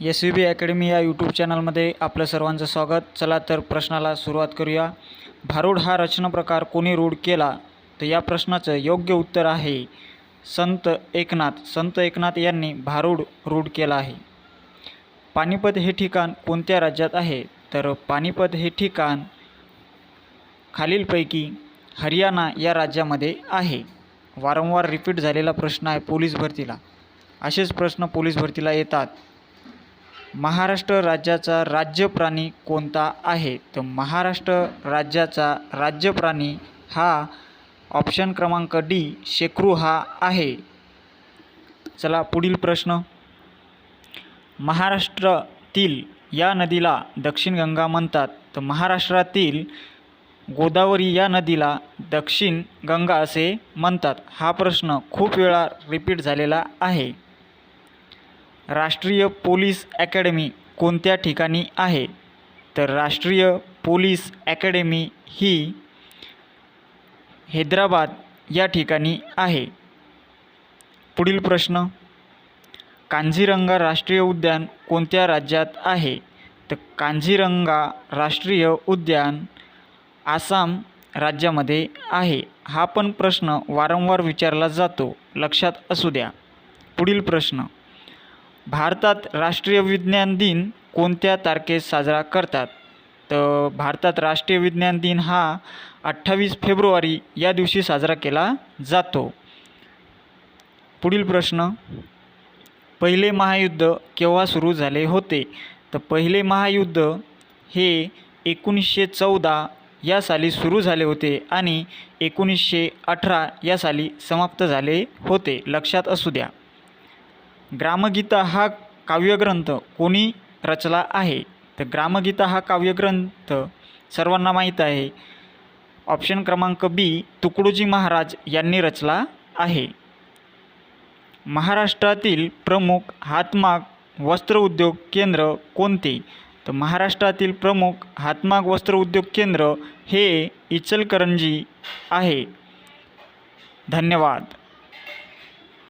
S V B academy या YouTube चॅनलमध्ये आपलं सर्वांचं स्वागत. चला तर प्रश्नाला सुरुवात करूया. भारूड हा रचनाप्रकार कोणी रूढ केला? तर या प्रश्नाचं योग्य उत्तर आहे संत एकनाथ. संत एकनाथ यांनी भारूड रूढ केला आहे. पानिपत हे ठिकाण कोणत्या राज्यात आहे? तर पानिपत हे ठिकाण खालीलपैकी हरियाणा या राज्यामध्ये आहे. वारंवार रिपीट झालेला प्रश्न आहे पोलीस भरतीला. असेच प्रश्न पोलीस भरतीला येतात. महाराष्ट्र राज्याचा राज्य प्राणी कोणता आहे? तर महाराष्ट्र राज्याचा राज्य प्राणी हा ऑप्शन क्रमांक डी शेकरू हा आहे. चला पुढील प्रश्न. महाराष्ट्रातील या नदीला दक्षिण गंगा म्हणतात. तर महाराष्ट्रातील गोदावरी या नदीला दक्षिण गंगा असे म्हणतात. हा प्रश्न खूप वेळा रिपीट झालेला आहे. राष्ट्रीय पोलीस अकॅडमी कोणत्या ठिकाणी आहे? तर राष्ट्रीय पोलीस अकॅडमी ही हैदराबाद या ठिकाणी आहे. पुढील प्रश्न. कांझीरंगा राष्ट्रीय उद्यान कोणत्या राज्यात आहे? तर कांझीरंगा राष्ट्रीय उद्यान आसाम राज्यामध्ये आहे. हा पण प्रश्न वारंवार विचारला जातो. लक्षात असू द्या. पुढील प्रश्न. भारतात राष्ट्रीय विज्ञान दिन कोणत्या तारखेस साजरा करतात? तर भारतात राष्ट्रीय विज्ञान दिन हा अठ्ठावीस फेब्रुवारी या दिवशी साजरा केला जातो. पुढील प्रश्न. पहिले महायुद्ध केव्हा सुरू झाले होते? तर पहिले महायुद्ध हे एकोणीसशे चौदा या साली सुरू झाले होते आणि एकोणीसशे अठरा या साली समाप्त झाले होते. लक्षात असू द्या. ग्रामगीता हा काव्यग्रंथ कोणी रचला आहे? तर ग्रामगीता हा काव्यग्रंथ सर्वांना माहीत आहे. ऑप्शन क्रमांक बी तुकडोजी महाराज यांनी रचला आहे. महाराष्ट्रातील प्रमुख हातमाग वस्त्र उद्योग केंद्र कोणते? तर महाराष्ट्रातील प्रमुख हातमाग वस्त्र उद्योग केंद्र हे इचलकरंजी आहे. धन्यवाद.